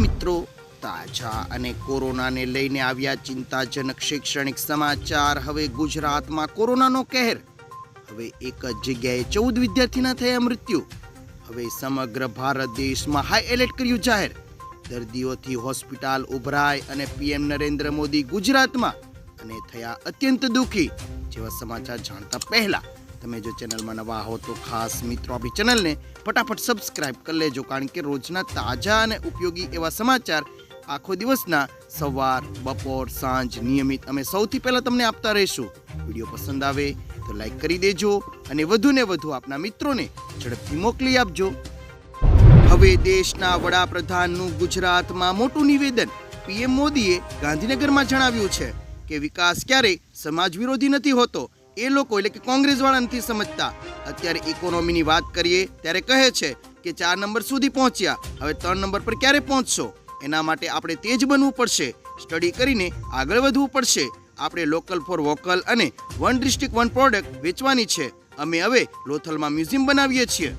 મિત્રો, તાજા અને કોરોનાને લઈને આવ્યા ચિંતાજનક શૈક્ષણિક સમાચાર. હવે ગુજરાતમાં કોરોનાનો કહેર. હવે એક જ જગ્યાએ ચૌદ વિદ્યાર્થીના થયા મૃત્યુ. હવે સમગ્ર ભારત દેશમાં હાઈ એલર્ટ કર્યું જાહેર. દર્દીઓથી હોસ્પિટલ ઉભરાય અને પીએમ નરેન્દ્ર મોદી ગુજરાતમાં અને થયા અત્યંત દુઃખી. જેવા સમાચાર જાણતા પહેલા તમે જો ચેનલમાં નવા હો તો ખાસ મિત્રો આપણી ચેનલને ફટાફટ સબસ્ક્રાઇબ કરી લેજો, કારણ કે રોજના તાજા અને ઉપયોગી એવા સમાચાર આખો દિવસના સવાર, બપોર, સાંજ નિયમિત અમે સૌથી પહેલાં તમને આપતા રહીશું. વીડિયો પસંદ આવે તો લાઈક કરી દેજો અને વધુને વધુ આપના મિત્રોને ઝડપથી મોકલી આપજો. હવે દેશના વડાપ્રધાનનું ગુજરાતમાં મોટું નિવેદન. પીએમ મોદીએ ગાંધીનગરમાં જણાવ્યું છે કે વિકાસ ક્યારેય સમાજ વિરોધી નથી હોતો. એ લોકો એટલે કે કોંગ્રેસવાળા નથી સમજતા. અત્યારે ઇકોનોમીની વાત કરીએ, ત્યારે કહે છે કે ચાર નંબર સુધી પહોંચ્યા. હવે ત્રણ નંબર પર ક્યારે પહોંચશો? એના માટે આપણે તેજ બનવું પડશે. સ્ટડી કરીને આગળ વધવું પડશે. આપણે લોકલ ફોર વોકલ અને વન ડિસ્ટ્રિક્ટ વન પ્રોડક્ટ વેચવાની છે. અમે હવે લોથલમાં મ્યુઝિયમ બનાવીએ છીએ.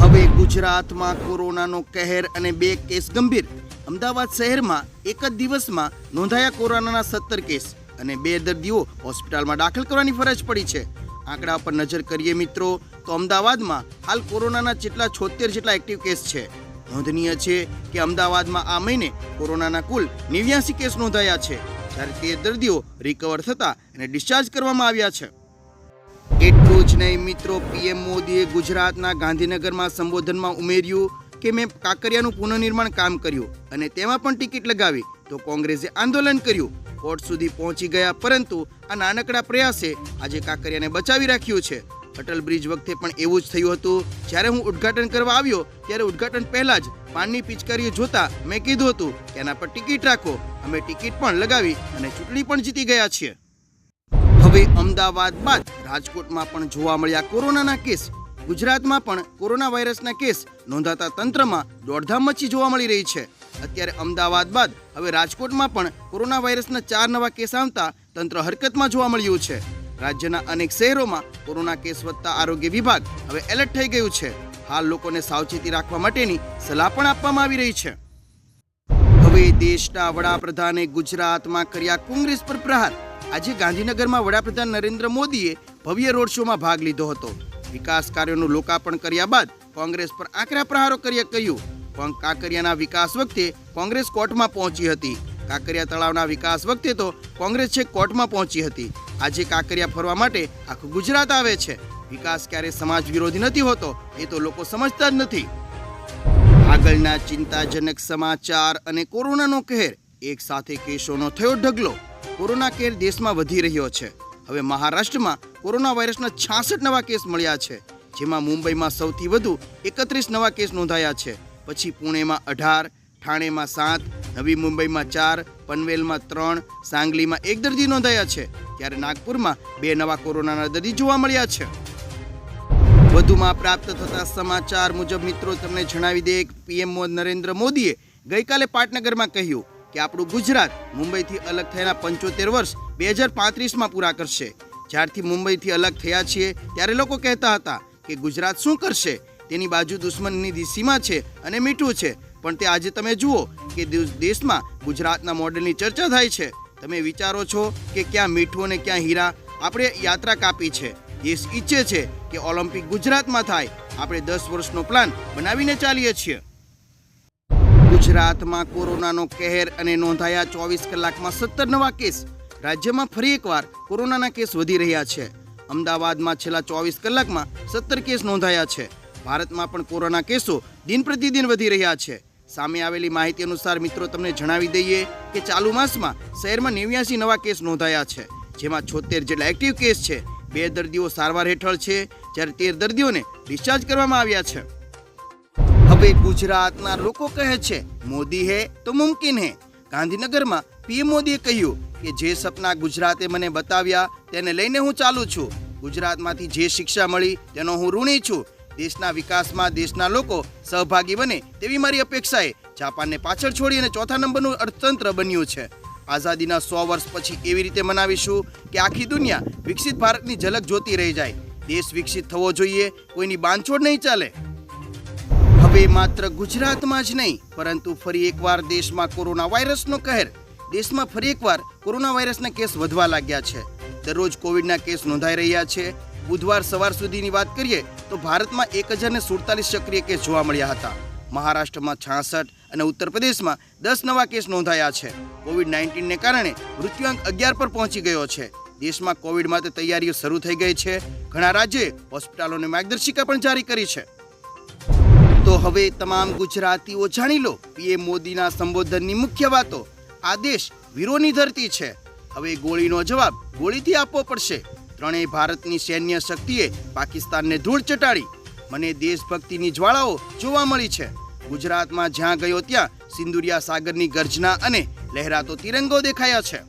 હવે ગુજરાતમાં કોરોનાનો કહેર અને બે કેસ ગંભીર. અમદાવાદ શહેરમાં એક જ દિવસમાં નોંધાયા કોરોનાના સત્તર કેસ. અને બે દર્દીઓ હોસ્પિટલમાં દાખલ કરવાની ફરજ પડી છે. આંકડા પર નજર કરીએ મિત્રો, તો અમદાવાદમાં હાલ કોરોનાના જેટલા છોતેર જેટલા એક્ટિવ કેસ છે. નોંધનીય છે કે અમદાવાદમાં આ મહિને કોરોનાના કુલ નેવ્યાસી કેસ નોંધાયા છે, જ્યારે તે દર્દીઓ રિકવર થતા અને ડિસ્ચાર્જ કરવામાં આવ્યા છે. એટલું જ નહીં મિત્રો, પીએમ મોદીએ ગુજરાતના ગાંધીનગરમાં સંબોધનમાં ઉમેર્યું કે મેં કાંકરિયાનું પુનઃનિર્માણ કામ કર્યું અને તેમાં પણ ટિકિટ લગાવી, તો કોંગ્રેસે આંદોલન કર્યું. કોર્ટ સુધી પહોંચી ગયા, પરંતુ આ નાનકડા પ્રયાસે આજે કાંકરિયાને બચાવી રાખ્યું છે. અટલ બ્રિજ વખતે પણ એવું જ થયું હતું. જ્યારે હું ઉદ્ઘાટન કરવા આવ્યો, ત્યારે ઉદ્ઘાટન પહેલા જ પાનની પિચકારીઓ જોતા મેં કીધું હતું કે એના પર ટિકિટ રાખો. અમે ટિકિટ પણ લગાવી અને ચૂંટણી પણ જીતી ગયા છીએ. હવે અમદાવાદ બાદ રાજકોટમાં પણ જોવા મળ્યા કોરોનાના કેસ. ગુજરાતમાં પણ કોરોના વાયરસના કેસ નોંધાતા તંત્રમાં દોડધામ મચી જોવા મળી રહી છે. અત્યારે અમદાવાદ બાદ હવે રાજકોટમાં પણ કોરોના વાયરસના ચાર નવા કેસ આવતા તંત્ર હરકતમાં જોવા મળ્યું છે. રાજ્યના અનેક શહેરોમાં કોરોના કેસ વધતા આરોગ્ય વિભાગ હવે એલર્ટ થઈ ગયું છે. હાલ લોકોને સાવચેતી રાખવા માટેની સલાહ પણ આપવામાં આવી રહી છે. હવે દેશના વડાપ્રધાને ગુજરાતમાં કર્યા કોંગ્રેસ પર પ્રહાર. આજે ગાંધીનગરમાં વડાપ્રધાન નરેન્દ્ર મોદીએ ભવ્ય રોડ શોમાં ભાગ લીધો હતો. વિકાસ કાર્યોનું લોકાર્પણ કર્યા બાદ કોંગ્રેસ પર આકરા પ્રહારો કર્યા કહ્યું. પણ કાંકરિયાના વિકાસ વખતે કોંગ્રેસ કોર્ટમાં પહોંચી હતી. કાંકરિયા તળાવના વિકાસ વખતે તો કોંગ્રેસ છેક કોર્ટમાં પહોંચી હતી. આજે કાંકરિયા ફરવા માટે આખું ગુજરાત આવે છે. વિકાસ ક્યારે સમાજ વિરોધી નથી હોતો, એ તો લોકો સમજતા જ નથી. આગળના ચિંતાજનક સમાચાર અને કોરોનાનો કહેર, એક સાથે કેસોનો થયો ઢગલો. કોરોના કેર દેશમાં વધી રહ્યો છે. હવે મહારાષ્ટ્રમાં કોરોના વાયરસના છાસઠ નવા કેસ મળ્યા છે, જેમાં મુંબઈમાં સૌથી વધુ એકત્રીસ નવા કેસ નોંધાયા છે. પછી પુણેમાં અઢાર, ઠાણેમાં સાત, નવી મુંબઈમાં ચાર, પનવેલમાં ત્રણ, સાંગલીમાં એક દર્દી નોંધાયા છે. ત્યારે નાગપુરમાં બે નવા કોરોનાના દર્દી જોવા મળ્યા છે. વધુમાં પ્રાપ્ત થતા સમાચાર મુજબ મિત્રો, તમને જણાવી દે પીએમ નરેન્દ્ર મોદીએ ગઈકાલે પાટનગરમાં કહ્યું કે આપણું ગુજરાત મુંબઈથી અલગ થયેલા પંચોતેર વર્ષ બે હજાર પાંત્રીસમાં પૂરા કરશે. જ્યારથી મુંબઈથી અલગ થયા છીએ, ત્યારે લોકો કહેતા હતા કે ગુજરાત શું કરશે? તેની બાજુ દુશ્મનની દિશીમાં છે અને મીઠું છે. પણ તે આજે તમે જુઓ કે દેશ- દેશમાં ગુજરાતના મોડેલની ચર્ચા થાય છે. તમે વિચારો છો કે ક્યાં મીઠું અને ક્યાં હીરા આપણે યાત્રા કાપી છે. દેશ ઈચ્છે છે કે ઓલિમ્પિક ગુજરાતમાં થાય. આપણે દસ વર્ષનો પ્લાન બનાવીને ચાલીએ છીએ. ગુજરાતમાં કોરોનાનો કહેર અને નોંધાયા ચોવીસ કલાકમાં સત્તર નવા કેસ. રાજ્યમાં ફરી એકવાર કોરોનાના કેસ વધી રહ્યા છે. અમદાવાદમાં છેલ્લા ચોવીસ કલાકમાં સત્તર કેસ નોંધાયા છે. ભારતમાં પણ કોરોના કેસો દિન પ્રતિદિન વધી રહ્યા છે. સામે આવેલી માહિતી અનુસાર મિત્રો, તમને જણાવી દઈએ કે ચાલુ માસમાં શહેરમાં નેવ્યાસી નવા કેસ નોંધાયા છે, જેમાં છોતેર જેટલા એક્ટિવ કેસ છે. બે દર્દીઓ સારવાર હેઠળ છે, જ્યારે તેર દર્દીઓને ડિસ્ચાર્જ કરવામાં આવ્યા છે. હવે ગુજરાતના લોકો કહે છે, મોદી હે તો મુમકિન હે. ગાંધીનગરમાં પીએમ મોદીએ કહ્યું કે, જે સપના ગુજરાતે મને બતાવ્યા તેને લઈને હું ચાલુ છું. ગુજરાતમાંથી જે શિક્ષા મળી તેનો હું ઋણી છું. દેશના વિકાસમાં દેશના લોકો સહભાગી બને તેવી મારી અપેક્ષાએ જાપાનને પાછળ છોડી અને ચોથા નંબરનું અર્થતંત્ર બન્યું છે. આઝાદીના સો વર્ષ પછી એવી રીતે મનાવીશું કે આખી દુનિયા વિકસિત ભારતની ઝલક જોતી રહી જાય. દેશ વિકસિત થવો જોઈએ, કોઈની બાંધછોડ નહીં ચાલે. હવે માત્ર ગુજરાતમાં જ નહીં, પરંતુ ફરી એકવાર દેશમાં કોરોના વાયરસનો કહેર. દેશમાં ફરી એકવાર કોરોના વાયરસના કેસ વધવા લાગ્યા છે. દરરોજ કોવિડના કેસ નોંધાઈ રહ્યા છે. બુધવાર સવાર સુધીની વાત કરીએ તો ભારતમાં એક હજારને સુડતાલીસ સક્રિય કેસ જોવા મળ્યા હતા. મહારાષ્ટ્રમાં છાસઠ અને ઉત્તર પ્રદેશમાં દસ નવા કેસ નોંધાયા છે. કોવિડ નાઇન્ટીનને કારણે મૃત્યુઆંક અગિયાર પર પહોંચી ગયો છે. દેશમાં કોવિડ માટે તૈયારીઓ શરૂ થઈ ગઈ છે. ઘણા રાજ્યોએ હોસ્પિટલોને માર્ગદર્શિકા પણ જારી કરી છે. તો હવે તમામ ગુજરાતીઓ જાણી લો પીએમ મોદીના સંબોધનની મુખ્ય વાતો. આ દેશ વીરોની ધરતી છે. હવે ગોળીનો જવાબ ગોળીથી આપવો પડશે. ત્રણેય ભારતની સૈન્ય શક્તિએ પાકિસ્તાનને ધૂળ ચટાડી. મને દેશભક્તિની જ્વાળાઓ જોવા મળી છે. ગુજરાતમાં જ્યાં ગયો ત્યાં સિંદુરિયા સાગરની ગર્જના અને લહેરાતો તિરંગો દેખાયા છે.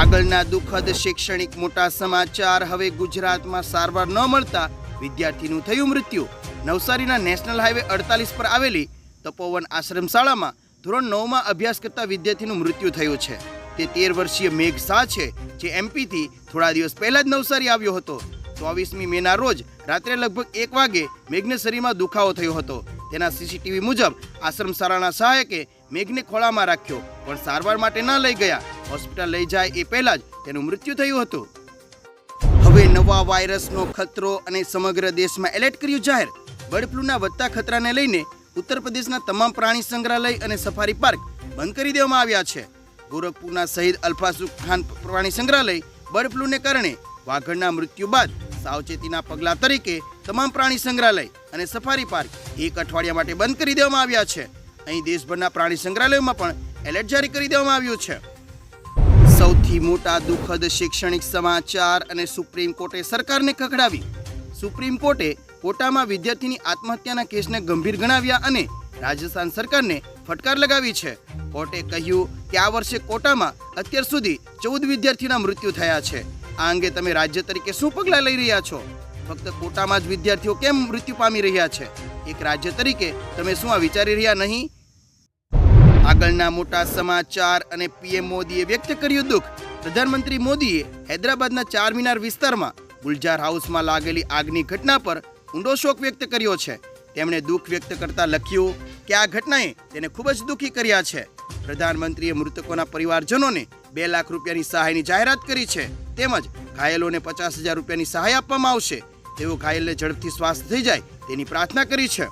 આગળના દુઃખદ શૈક્ષણિક મોટા સમાચાર હવે ગુજરાતમાં સારવાર ન મળતા વિદ્યાર્થીનું થયું મૃત્યુ. નવસારીના નેશનલ હાઈવે અડતાલીસ પર આવેલી તપોવન આશ્રમ શાળામાં ધોરણ નવમાં અભ્યાસ કરતા વિદ્યાર્થીનું મૃત્યુ થયું છે. તે તેર વર્ષીય મેઘ શાહ છે, જે એમપીથી થોડા દિવસ પહેલા જ નવસારી આવ્યો હતો. ચોવીસમી મેના રોજ રાત્રે લગભગ એક વાગે મેઘને શરીરમાં દુખાવો થયો હતો. તેના સીસીટીવી મુજબ આશ્રમ શાળાના સહાયકે મેઘને ખોળામાં રાખ્યો, પણ સારવાર માટે ન લઈ ગયા. હોસ્પિટલ લઈ જાય એ પહેલા જ તેનું મૃત્યુ થયું હતું. હવે નવા વાયરસનો ખતરો અને સમગ્ર દેશમાં એલર્ટ કર્યું જાહેર. બર્ડ ફ્લૂના વધતા ખતરાને લઈને ઉત્તર પ્રદેશના તમામ પ્રાણી સંગ્રહાલય અને સફારી પાર્ક બંધ કરી દેવામાં આવ્યા છે. ગોરખપુરના શહીદ અલ્ફાસુ ખાન પ્રાણી સંગ્રહાલય બર્ડ ફ્લૂને કારણે વાઘણના મૃત્યુ બાદ સાવચેતીના પગલાં તરીકે તમામ પ્રાણી સંગ્રહાલય અને સફારી પાર્ક એક અઠવાડિયા માટે બંધ કરી દેવામાં આવ્યા છે. અહીં દેશભરના પ્રાણી સંગ્રહાલયોમાં પણ એલર્ટ જારી કરી દેવામાં આવ્યું છે. સૌથી મોટા દુઃખદ શૈક્ષણિક સમાચાર અને સુપ્રીમ કોર્ટે સરકારને ખખડાવી. સુપ્રીમ કોર્ટે કોટામાં વિદ્યાર્થીની આત્મહત્યાના કેસને ગંભીર ગણાવ્યા અને રાજસ્થાન સરકારને ફટકાર લગાવી છે. કોર્ટે કહ્યું કે આ વર્ષે કોટામાં અત્યાર સુધી ચૌદ વિદ્યાર્થીના મૃત્યુ થયા છે. આ અંગે તમે રાજ્ય તરીકે શું પગલાં લઈ રહ્યા છો? ફક્ત કોટામાં જ વિદ્યાર્થીઓ કેમ મૃત્યુ પામી રહ્યા છે? એક રાજ્ય તરીકે તમે શું આ વિચારી રહ્યા નહીં? આગળના મોટા સમાચાર અને પીએમ મોદીએ વ્યક્ત કર્યું દુઃખ. પ્રધાનમંત્રી મોદીએ હૈદરાબાદના ચાર મિનાર વિસ્તારમાં ગુલજાર હાઉસમાં લાગેલી આગની ઘટના પર ઊંડો શોક વ્યક્ત કર્યો છે. તેમણે દુઃખ વ્યક્ત કરતા લખ્યું કે આ ઘટનાએ તેને ખૂબ જ દુઃખી કર્યા છે. પ્રધાનમંત્રીએ મૃતકોના પરિવારજનોને બે લાખ રૂપિયાની સહાયની જાહેરાત કરી છે. તેમજ ઘાયલોને પચાસ હજાર રૂપિયાની સહાય આપવામાં આવશે. તેઓ ઘાયલને ઝડપથી સ્વાસ્થ્ય થઈ જાય તેની પ્રાર્થના કરી છે.